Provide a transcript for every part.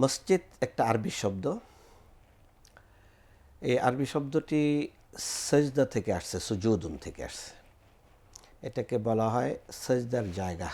মসজিদ একটা আরবি শব্দ। এই আরবি শব্দটি সজদা থেকে আসছে সুজুদুন থেকে আসছে। এটাকে বলা হয় সজদার জায়গা।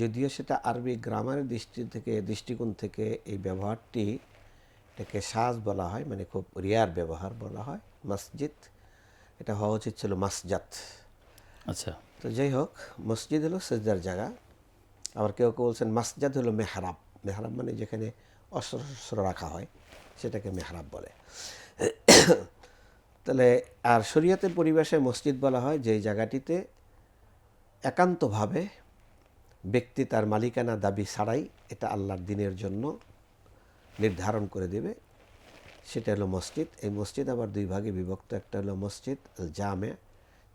যদিও সেটা আরবি গ্রামারের দৃষ্টি থেকে দৃষ্টিকোণ থেকে এই ব্যবহারটি এটাকে সাজ বলা হয় মানে খুব রিয়ার ব্যবহার বলা হয় মসজিদ। এটা হওয়া উচিত ছিল মাসজাত আচ্ছা। তো যাই হোক মসজিদ হলো সজদার জায়গা। আবার কেউ কেউ বলছেন মাসজাদ হলো মেহরাব। মেহরাব মানে যেখানে অস্ত্র শস্ত্র রাখা হয়, সেটাকে মেহরাব বলে। তাহলে, আর শরীয়তের পরিবেশে মসজিদ বলা হয় যেই জায়গাটিতে একান্তভাবে ব্যক্তি তার মালিকানা দাবি ছাড়াই এটা আল্লাহর দিনের জন্য নির্ধারণ করে দেবে। সেটা হলো মসজিদ। এই মসজিদ আবার দুই ভাগে বিভক্ত। একটা হলো মসজিদ জামে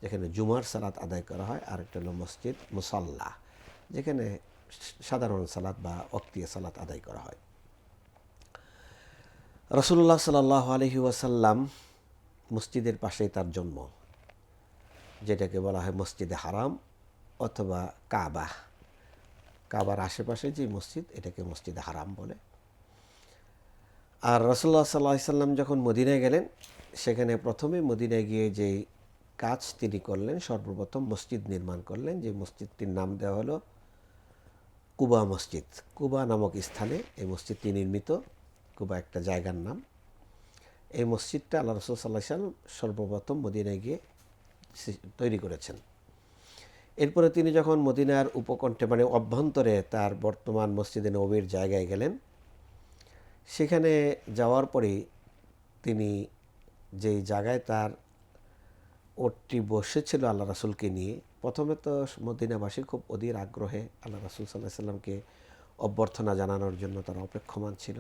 যেখানে জুমার সালাত আদায় করা হয়, আর একটা হলো মসজিদ মুসাল্লা, যেখানে সাধারণ সালাত বা অক্তিয়া সালাত আদায় করা হয়। রসুল্লাহ সাল্লাহ আলহি ওয়াসাল্লাম মসজিদের পাশেই তার জন্ম, যেটাকে বলা হয় মসজিদে হারাম অথবা কাবা। কাবার আশেপাশে যে মসজিদ, এটাকে মসজিদে হারাম বলে। আর রসুল্লাহ সাল্লাহ সাল্লাম যখন মদিনায় গেলেন, সেখানে প্রথমে মদিনায় গিয়ে যে কাজ তিনি করলেন, সর্বপ্রথম মসজিদ নির্মাণ করলেন। যে মসজিদটির নাম দেওয়া হলো কুবা মসজিদ। কুবা নামক স্থানে এই মসজিদটি নির্মিত। কুবা একটা জায়গার নাম। এই মসজিদটা আল্লাহ রসুল সাল্লাহ সাল্লাম সর্বপ্রথম মদিনায় গিয়ে তৈরি করেছেন। এরপরে তিনি যখন মদিনার উপকণ্ঠে মানে অভ্যন্তরে তার বর্তমান মসজিদে নবীর জায়গায় গেলেন, সেখানে যাওয়ার পরেই তিনি যেই জায়গায় তার ওটটি বসেছিল আল্লাহ রাসুলকে নিয়ে প্রথমে তো মদিনাবাসী খুব অধীর আগ্রহে আল্লাহ রাসুল সাল্লাহ সাল্লামকে অভ্যর্থনা জানানোর জন্য তারা অপেক্ষমান ছিল।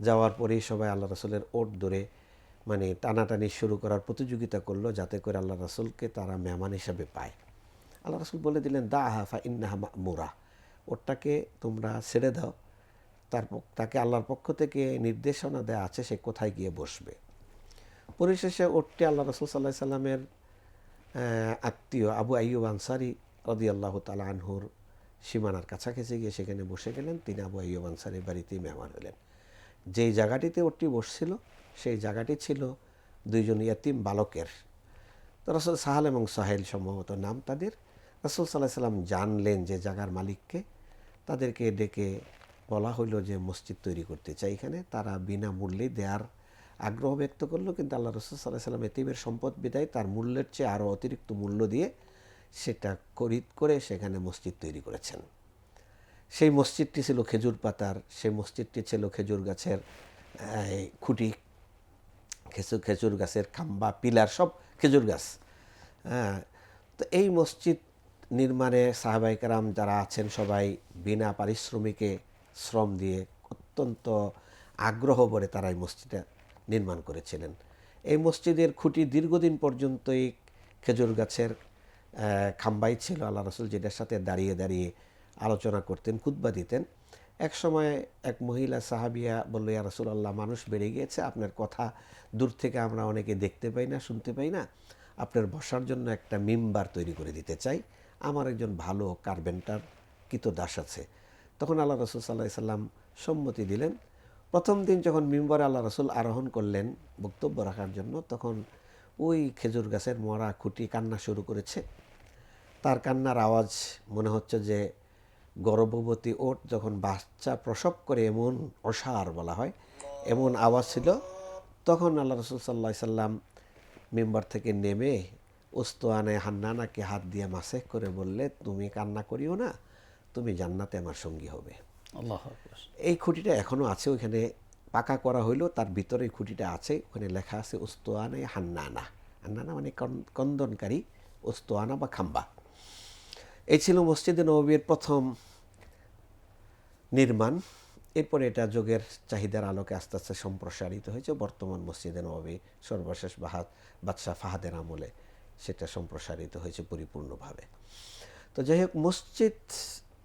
যাওয়ার পরেই সবাই আল্লাহ রাসুলের ওট ধরে মানে টানাটানি শুরু করার প্রতিযোগিতা করল যাতে করে আল্লাহ রাসুলকে তারা মেহমান হিসাবে পায়। আল্লাহ রাসুল বলে দিলেন, দা হাফা ইন্নাহা মুরা ওটটাকে তোমরা ছেড়ে দাও। তার তাকে আল্লাহর পক্ষ থেকে নির্দেশনা দেওয়া আছে, সে কোথায় গিয়ে বসবে? পরিশেষে ওটটি আল্লাহ রসুল সাল্লাহ সাল্লামের আত্মীয় আবু আইয়ুব আনসারি রদি আল্লাহ তালা আনহুর সীমানার কাছাকাছি গিয়ে সেখানে বসে গেলেন। তিনি আবু আইয়ুব আনসারির বাড়িতেই মেহমান হলেন। যেই জায়গাটিতে ওটটি বসছিল, সেই জায়গাটি ছিল দুইজন ইয়াতিম বালকের। তো রসুল সাহাল এবং সাহেল সম্ভবত নাম তাদের। রসুল সাল্লাহ সাল্লাম জানলেন যে জায়গার মালিককে। তাদেরকে ডেকে বলা হইল যে মসজিদ তৈরি করতে চাই এখানে। তারা বিনা মূল্যে দেওয়ার আগ্রহ ব্যক্ত করল, কিন্তু আল্লাহ রসুল সাল্লাহ সাল্লাম এতিমের সম্পদ বিদায় তার মূল্যের চেয়ে আরও অতিরিক্ত মূল্য দিয়ে সেটা খরিদ করে সেখানে মসজিদ তৈরি করেছেন। সেই মসজিদটি ছিল খেজুর পাতার, সেই মসজিদটি ছিল খেজুর গাছের খুঁটি খেজুর খেজুর গাছের খাম্বা, পিলার, সব খেজুর গাছ। হ্যাঁ তো এই মসজিদ নির্মাণে সাহাবাইকারাম যারা আছেন সবাই বিনা পারিশ্রমিকে শ্রম দিয়ে অত্যন্ত আগ্রহ ভরে তারা এই মসজিদটা নির্মাণ করেছিলেন। এই মসজিদের খুঁটি দীর্ঘদিন পর্যন্ত এই খেজুর গাছের খাম্বাই ছিল। আল্লাহ রসুল যেটার সাথে দাঁড়িয়ে দাঁড়িয়ে আলোচনা করতেন, খুতবা দিতেন। এক সময় এক মহিলা সাহাবিয়া বলল, ইয়া রসুল্লাহ মানুষ বেড়ে গিয়েছে, আপনার কথা দূর থেকে আমরা অনেকে দেখতে পাই না, শুনতে পাই না। আপনার বসার জন্য একটা মিম্বার তৈরি করে দিতে চাই। আমার একজন ভালো কার্পেন্টার দাস আছে। তখন আল্লাহ রসুল সাল্লাহ সাল্লাম সম্মতি দিলেন প্রথম দিন যখন মিম্বরে আল্লাহ রসুল আরোহণ করলেন বক্তব্য রাখার জন্য, তখন ওই খেজুর গাছের মরা খুঁটি কান্না শুরু করেছে। তার কান্নার আওয়াজ মনে হচ্ছে যে গর্ভবতী ওট যখন বাচ্চা প্রসব করে, এমন অসার বলা হয়, এমন আওয়াজ ছিল, তখন আল্লাহ রসুল সাল্লাহ সাল্লাম মেম্বার থেকে নেমে উস্তোয়ানে হান্নানাকে হাত দিয়ে মাসে করে বললে, তুমি কান্না করিও না, তুমি জান্নাতে আমার সঙ্গী হবে। এই খুঁটিটা এখনও আছে, ওইখানে পাকা করা হইল, তার ভিতরে এই খুঁটিটা আছে, ওখানে লেখা আছে উস্তোয়ানে হান্নানা। হান্নানা মানে কন্দনকারী উস্তোয়ানা বা খাম্বা। এই ছিল মসজিদে নবীর প্রথম নির্মাণ। এরপরে এটা যোগের চাহিদার আলোকে আস্তে আস্তে সম্প্রসারিত হয়েছে। বর্তমান মসজিদে নবী সর্বশেষ বাহাদ, বাদশাহ ফাহাদের আমলে সেটা সম্প্রসারিত হয়েছে পরিপূর্ণভাবে। তো যাই হোক, মসজিদ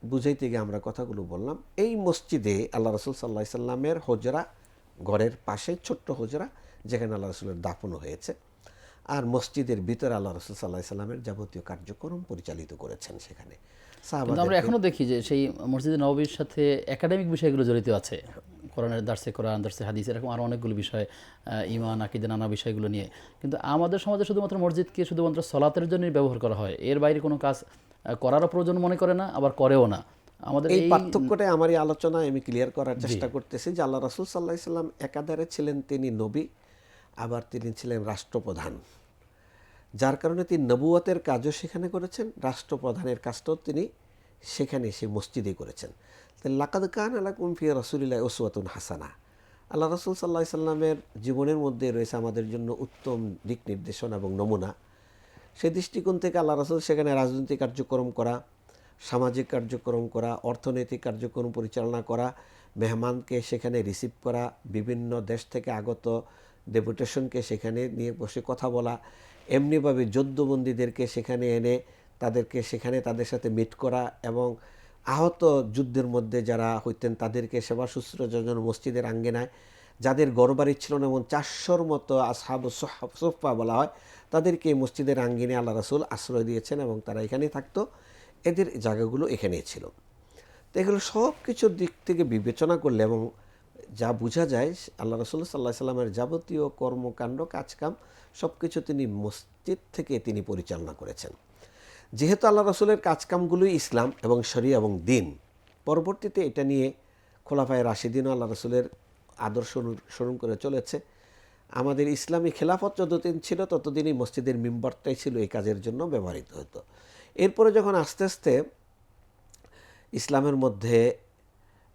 বুঝাইতে গিয়ে আমরা কথাগুলো বললাম। এই মসজিদে আল্লাহ রসুল সাল্লাহ সাল্লামের হজরা ঘরের পাশে ছোট্ট হজরা যেখানে আল্লাহ রসুলের দাফনও হয়েছে। আর মসজিদের ভিতরে আল্লাহ রসুল সাল্লাহ সাল্লামের যাবতীয় কার্যক্রম পরিচালিত করেছেন সেখানে। আমরা সাহাবাদেরকে- এখনও দেখি যে সেই মসজিদে নবীর সাথে একাডেমিক বিষয়গুলো জড়িত আছে। কোরআনের দার্সে কোরআন দার্সে হাদিস এরকম আরও অনেকগুলো বিষয় ইমান আকিদে নানা বিষয়গুলো নিয়ে। কিন্তু আমাদের সমাজে শুধুমাত্র মসজিদকে শুধুমাত্র সলাতের জন্যই ব্যবহার করা হয়। এর বাইরে কোনো কাজ করারও প্রয়োজন মনে করে না আবার করেও না। আমাদের এই পার্থক্যটাই আমার এই আলোচনায় আমি ক্লিয়ার করার চেষ্টা করতেছি যে আল্লাহ রাসুল সাল্লাহ সাল্লাম একাধারে ছিলেন তিনি নবী আবার তিনি ছিলেন রাষ্ট্রপ্রধান। যার কারণে তিনি নবুয়তের কাজও সেখানে করেছেন রাষ্ট্রপ্রধানের কাজটাও তিনি সেখানে সে মসজিদে করেছেন। লাকাদ কান আলা কুমফি রসুলিল্লাহ ওসওয়াতুন হাসানা। আল্লাহ রসুল সাল্লাহ সাল্লামের জীবনের মধ্যে রয়েছে আমাদের জন্য উত্তম দিক নির্দেশনা এবং নমুনা। সেই দৃষ্টিকোণ থেকে আল্লাহ রসুল সেখানে রাজনৈতিক কার্যক্রম করা, সামাজিক কার্যক্রম করা, অর্থনৈতিক কার্যক্রম পরিচালনা করা, মেহমানকে সেখানে রিসিভ করা, বিভিন্ন দেশ থেকে আগত ডেপুটেশনকে সেখানে নিয়ে বসে কথা বলা, এমনিভাবে যুদ্ধবন্দীদেরকে সেখানে এনে তাদেরকে সেখানে তাদের সাথে মিট করা এবং আহত যুদ্ধের মধ্যে যারা হইতেন তাদেরকে সেবা শুশ্রূষার জন্য মসজিদের আঙ্গিনায় যাদের গড়বাড়ি ছিল না এমন চারশোর মতো আসহাব সোফা বলা হয়, তাদেরকে মসজিদের আঙ্গিনে আল্লাহ রাসুল আশ্রয় দিয়েছেন এবং তারা এখানেই থাকতো। এদের জায়গাগুলো এখানেই ছিল। তো এগুলো সব কিছুর দিক থেকে বিবেচনা করলে এবং যা বোঝা যায়, আল্লাহ রসুল্লাহ সাল্লাহ সাল্লামের যাবতীয় কর্মকাণ্ড, কাজকাম সব কিছু তিনি মসজিদ থেকে তিনি পরিচালনা করেছেন। যেহেতু আল্লাহ রসুলের কাজকামগুলোই ইসলাম এবং শরিয়া এবং দিন, পরবর্তীতে এটা নিয়ে খোলাফায় রাশিদিনও আল্লাহ রসুলের আদর্শ অনুসরণ করে চলেছে। আমাদের ইসলামী খেলাফত যতদিন ছিল, ততদিনই মসজিদের মেম্বারটাই ছিল এই কাজের জন্য ব্যবহৃত হতো। এরপরে যখন আস্তে আস্তে ইসলামের মধ্যে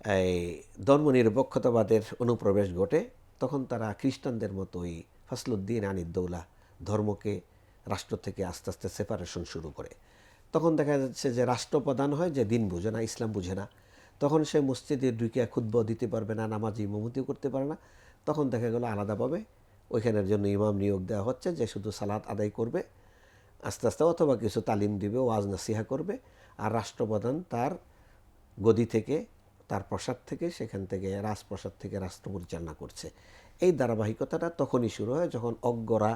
এই ধর্মনিরপেক্ষতাবাদের অনুপ্রবেশ ঘটে, তখন তারা খ্রিস্টানদের মতোই ফসলুদ্দিন আনিদ্দৌলা ধর্মকে রাষ্ট্র থেকে আস্তে আস্তে সেপারেশন শুরু করে। তখন দেখা যাচ্ছে যে রাষ্ট্রপ্রধান হয় যে দিন বুঝে না, ইসলাম বুঝে না। তখন সে মসজিদে ঢুকে খুদ্ব দিতে পারবে না, নামাজ ইমামতিও করতে পারে না। তখন দেখা গেল আলাদাভাবে ওইখানের জন্য ইমাম নিয়োগ দেওয়া হচ্ছে যে শুধু সালাত আদায় করবে, আস্তে আস্তে অথবা কিছু তালিম দিবে, ওয়াজ নাসিহা করবে আর রাষ্ট্রপ্রধান তার গদি থেকে, তার প্রসাদ থেকে, সেখান থেকে রাজপ্রসাদ থেকে রাষ্ট্র পরিচালনা করছে। এই ধারাবাহিকতাটা তখনই শুরু হয় যখন অজ্ঞরা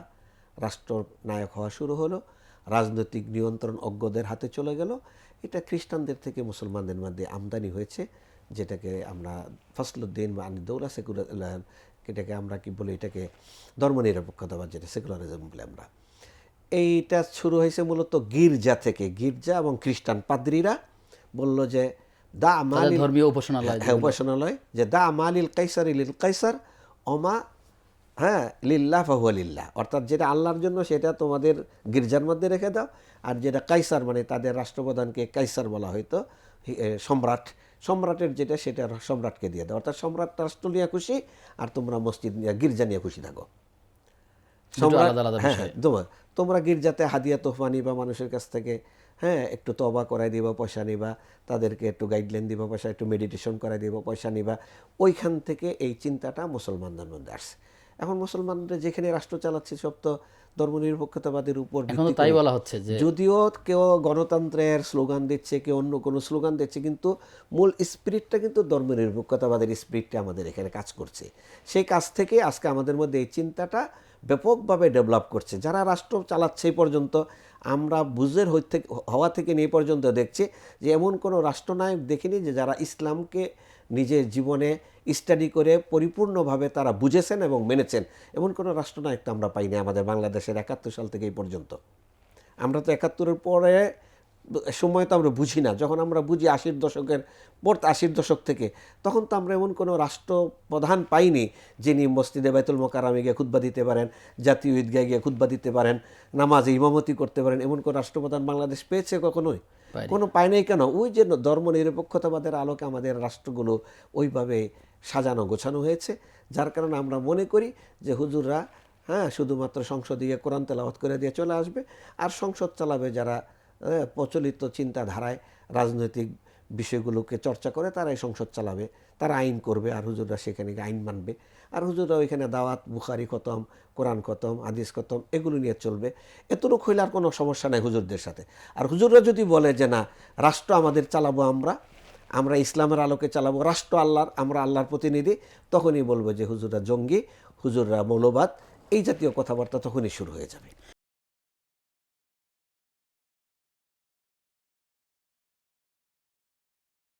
রাষ্ট্রনায়ক হওয়া শুরু হলো, রাজনৈতিক নিয়ন্ত্রণ অজ্ঞদের হাতে চলে গেল খ্রিস্টানদের থেকে মুসলমানদের মধ্যে আমদানি হয়েছে যেটাকে আমরা ফসলুদ্দিন বা আনিদৌলা সেকুলার এটাকে আমরা কি বলি এটাকে ধর্মনিরপেক্ষতাবাদ যেটা সেকুলারিজম বলে আমরা। এইটা শুরু হয়েছে মূলত গির্জা থেকে গির্জা এবং খ্রিস্টান পাদ্রীরা বলল যে দা আমালিল ধর্মীয় উপাসনালয় হ্যাঁ উপাসনালয় যে দা আমালিল কাইসার লিল কাইসার অমা হ্যাঁ লিল্লাহ ফাহুয়া লিল্লাহ। অর্থাৎ যেটা আল্লাহর জন্য সেটা তোমাদের গির্জার মধ্যে রেখে দাও। আর যেটা কাইসার মানে তাদের রাষ্ট্রপ্রধানকে কাইসার বলা হয়তো সম্রাট। সম্রাটের যেটা সেটা সম্রাটকে দিয়ে দাও। অর্থাৎ সম্রাট রাষ্ট্র নিয়ে খুশি আর তোমরা মসজিদ নিয়ে গির্জা নিয়ে খুশি থাকো। হ্যাঁ তোমার তোমরা গির্জাতে হাদিয়া তোহফা নিবা মানুষের কাছ থেকে। হ্যাঁ একটু তবা করাই দিবা পয়সা নিবা। তাদেরকে একটু গাইডলাইন দিবা পয়সা একটু মেডিটেশন করাই দিবা পয়সা নিবা। ওইখান থেকে এই চিন্তাটা মুসলমানদের মধ্যে আসছে এখন মুসলমানরা যেখানে রাষ্ট্র চালাচ্ছে সব তো ধর্মনিরপেক্ষতাবাদের উপর এখন তাই বলা হচ্ছে যে যদিও কেউ গণতন্ত্রের স্লোগান দিচ্ছে কেউ অন্য কোনো স্লোগান দিচ্ছে কিন্তু মূল স্পিরিটটা কিন্তু ধর্মনিরপেক্ষতাবাদের স্পিরিটটা আমাদের এখানে কাজ করছে। সেই কাজ থেকে আজকে আমাদের মধ্যে এই চিন্তাটা ব্যাপকভাবে ডেভেলপ করছে। যারা রাষ্ট্র চালাচ্ছে এই পর্যন্ত আমরা বুঝের থেকে, হওয়া থেকে নিয়ে পর্যন্ত দেখছি যে এমন কোনো রাষ্ট্রনায়ক দেখিনি যে যারা ইসলামকে নিজের জীবনে স্টাডি করে পরিপূর্ণভাবে তারা বুঝেছেন এবং মেনেছেন। এমন কোনো রাষ্ট্রনায়ক তো আমরা পাইনি আমাদের বাংলাদেশের একাত্তর সাল থেকে এই পর্যন্ত। আমরা তো একাত্তরের পরে সময় তো আমরা বুঝি না। যখন আমরা বুঝি আশির দশকের পর আশির দশক থেকে তখন তো আমরা এমন কোনো রাষ্ট্রপ্রধান পাইনি যিনি মসজিদে বাইতুল মোকারামে গিয়ে খুদ্া দিতে পারেন জাতীয় ঈদগায় গিয়ে খুদ্া দিতে পারেন নামাজে ইমামতি করতে পারেন এমন কোনো রাষ্ট্রপ্রধান বাংলাদেশ পেয়েছে কখনোই? কোনো পায় নাই কেন? ওই যে ধর্ম নিরপেক্ষতাবাদের আলোকে আমাদের রাষ্ট্রগুলো ওইভাবে সাজানো গোছানো হয়েছে যার কারণে আমরা মনে করি যে হুজুররা হ্যাঁ শুধুমাত্র সংসদীয় কোরআন তেলাওয়াত করে দিয়ে চলে আসবে আর সংসদ চালাবে যারা প্রচলিত চিন্তাধারায় রাজনৈতিক বিষয়গুলোকে চর্চা করে তারাই সংসদ চালাবে, তারা আইন করবে, আর হুজুররা সেখানে আইন মানবে। আর হুজুররা ওইখানে দাওয়াত, বুখারি খতম, কোরআন খতম, হাদিস খতম, এগুলো নিয়ে চলবে। এতটুকু হইলে আর কোনো সমস্যা নাই হুজুরদের সাথে। আর হুজুররা যদি বলে যে, না, রাষ্ট্র আমাদের চালাবো আমরা আমরা ইসলামের আলোকে চালাবো, রাষ্ট্র আল্লাহর, আমরা আল্লাহর প্রতিনিধি, তখনই বলব যে, হুজুররা জঙ্গি, হুজুররা মৌলবাদ, এই জাতীয় কথাবার্তা তখনই শুরু হয়ে যাবে।